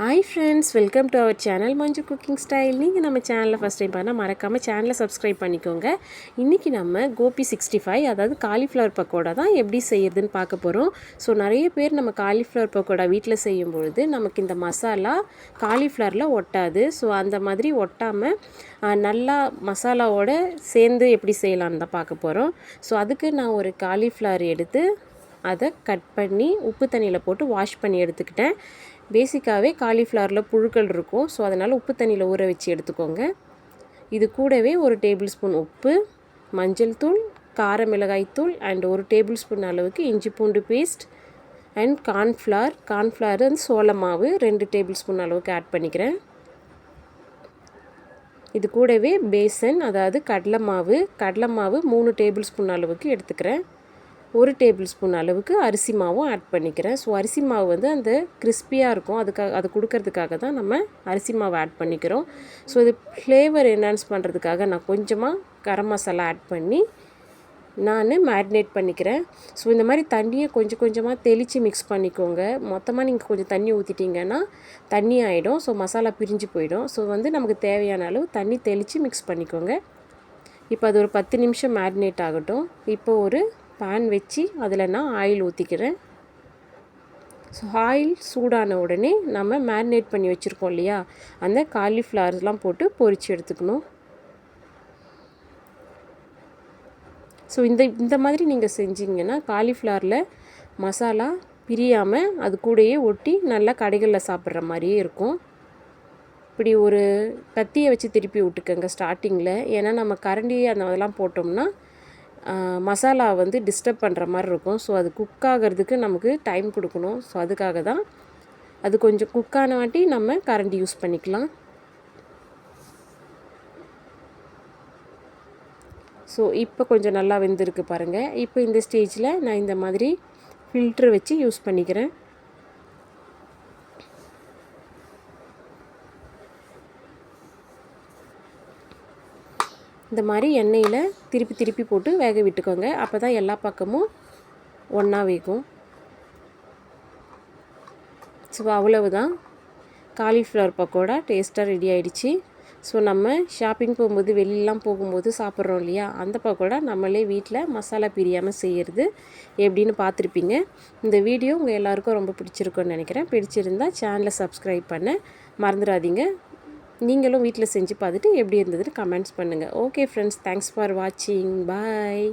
Hi friends welcome to our channel Manju cooking style நீங்கள் நம்ம சேனலில் ஃபஸ்ட் டைம் பண்ணால் மறக்காமல் சேனலை சப்ஸ்கிரைப் பண்ணிக்கோங்க. இன்றைக்கி நம்ம கோபி சிக்ஸ்டி ஃபைவ் அதாவது காலிஃப்ளவர் பக்கோடா தான் எப்படி செய்யறதுன்னு பார்க்க போகிறோம் ஸோ நிறைய பேர் நம்ம காலிஃப்ளவர் பக்கோடா வீட்டில் செய்யும் பொழுது நமக்கு இந்த மசாலா காலிஃப்ளவரில் ஒட்டாது. ஸோ அந்த மாதிரி ஒட்டாமல் நல்லா மசாலாவோட சேர்ந்து எப்படி செய்யலான்னு தான் பார்க்க போகிறோம் ஸோ அதுக்கு நான் ஒரு காலிஃப்ளவர் எடுத்து அதை கட் பண்ணி உப்பு தண்ணியில் போட்டு வாஷ் பண்ணி எடுத்துக்கிட்டேன். பேசிக்காகவே காலிஃப்ளவரில் புழுக்கள் இருக்கும். ஸோ அதனால் உப்பு தண்ணியில் ஊற வச்சு எடுத்துக்கோங்க. இது கூடவே ஒரு டேபிள் ஸ்பூன் உப்பு மஞ்சள் தூள் கார மிளகாய் தூள் அண்ட் ஒரு டேபிள் ஸ்பூன் அளவுக்கு இஞ்சி பூண்டு பேஸ்ட் அண்ட் கார்ன்ஃப்ளவர் கார்ன்ஃப்ளவர் வந்து சோள மாவு ரெண்டு டேபிள் ஸ்பூன் அளவுக்கு ஆட் பண்ணிக்கிறேன். இது கூடவே பேசன் அதாவது கடலை மாவு கடலை மாவு மூணு டேபிள் ஸ்பூன் அளவுக்கு எடுத்துக்கிறேன். ஒரு டேபிள் ஸ்பூன் அளவுக்கு அரிசி மாவும் ஆட் பண்ணிக்கிறேன். ஸோ அரிசி மாவு வந்து அந்த கிறிஸ்பியாக இருக்கும். அதுக்காக அது கொடுக்கறதுக்காக தான் நம்ம அரிசி மாவு ஆட் பண்ணிக்கிறோம். ஸோ இது ஃப்ளேவர் என்ஹான்ஸ் பண்ணுறதுக்காக நான் கொஞ்சமாக கரம் மசாலா ஆட் பண்ணி நான் மேரினேட் பண்ணிக்கிறேன். ஸோ இந்த மாதிரி தண்ணியை கொஞ்சம் கொஞ்சமாக தெளித்து மிக்ஸ் பண்ணிக்கோங்க. மொத்தமாக நீங்கள் கொஞ்சம் தண்ணி ஊற்றிட்டிங்கன்னா தண்ணி ஆகிடும் ஸோ மசாலா பிரிஞ்சு போயிடும். ஸோ வந்து நமக்கு தேவையான அளவு தண்ணி தெளித்து மிக்ஸ் பண்ணிக்கோங்க. இப்போ அது ஒரு பத்து நிமிஷம் மேரினேட் ஆகட்டும். இப்போ ஒரு பேன் வச்சு அதில் நான் ஆயில் ஊற்றிக்கிறேன் ஸோ ஆயில் சூடான உடனே நம்ம மேரினேட் பண்ணி வச்சுருக்கோம் இல்லையா அந்த காலிஃப்ளவர்ஸ்லாம் போட்டு பொரித்து எடுத்துக்கணும் ஸோ இந்த இந்த மாதிரி நீங்கள் செஞ்சீங்கன்னா காலிஃப்ளவரில் மசாலா பிரியாமல் அது கூடயே ஒட்டி நல்லா கடைகளில் சாப்பிட்ற மாதிரியே இருக்கும் இப்படி ஒரு கத்தியை வச்சு திருப்பி விட்டுக்கோங்க ஸ்டார்டிங்கில் ஏன்னா நம்ம கரண்டி அந்த அதெல்லாம் போட்டோம்னா மசாலா வந்து டிஸ்டர்ப் பண்ணுற மாதிரி இருக்கும். ஸோ அது குக் ஆகிறதுக்கு நமக்கு டைம் கொடுக்கணும். ஸோ அதுக்காக தான் அது கொஞ்சம் குக்கான வாட்டி நம்ம கரண்டி யூஸ் பண்ணிக்கலாம். ஸோ இப்போ கொஞ்சம் நல்லா வெந்திருக்கு பாருங்கள் இப்போ இந்த ஸ்டேஜில் நான் இந்த மாதிரி ஃபில்ட்ரு வச்சு யூஸ் பண்ணிக்கிறேன். இந்த மாதிரி எண்ணெயில் திருப்பி திருப்பி போட்டு வேக விட்டுக்கோங்க. அப்போ தான் எல்லா பக்கமும் ஒன்றா வேகும். ஸோ அவ்வளவுதான். காலிஃப்ளவர் பக்கோடா டேஸ்ட்டாக ரெடி ஆகிடுச்சு ஸோ நம்ம ஷாப்பிங் போகும்போது வெளியெலாம் போகும்போது சாப்பிட்றோம் இல்லையா? அந்த பக்கோடா நம்மளே வீட்டில் மசாலா பிரியாமல் செய்கிறது எப்படின்னு பார்த்துருப்பீங்க. இந்த வீடியோ உங்கள் எல்லாருக்கும் ரொம்ப பிடிச்சிருக்குன்னு நினைக்கிறேன். பிடிச்சிருந்தால் சேனலை சப்ஸ்கிரைப் பண்ண மறந்துடாதீங்க. நீங்களும் வீட்டில் செஞ்சு பார்த்துட்டு எப்படி இருந்ததுன்னு கமெண்ட்ஸ் பண்ணுங்கள் ஓகே ஃப்ரெண்ட்ஸ் தேங்க்ஸ் ஃபார் வாட்சிங் பாய்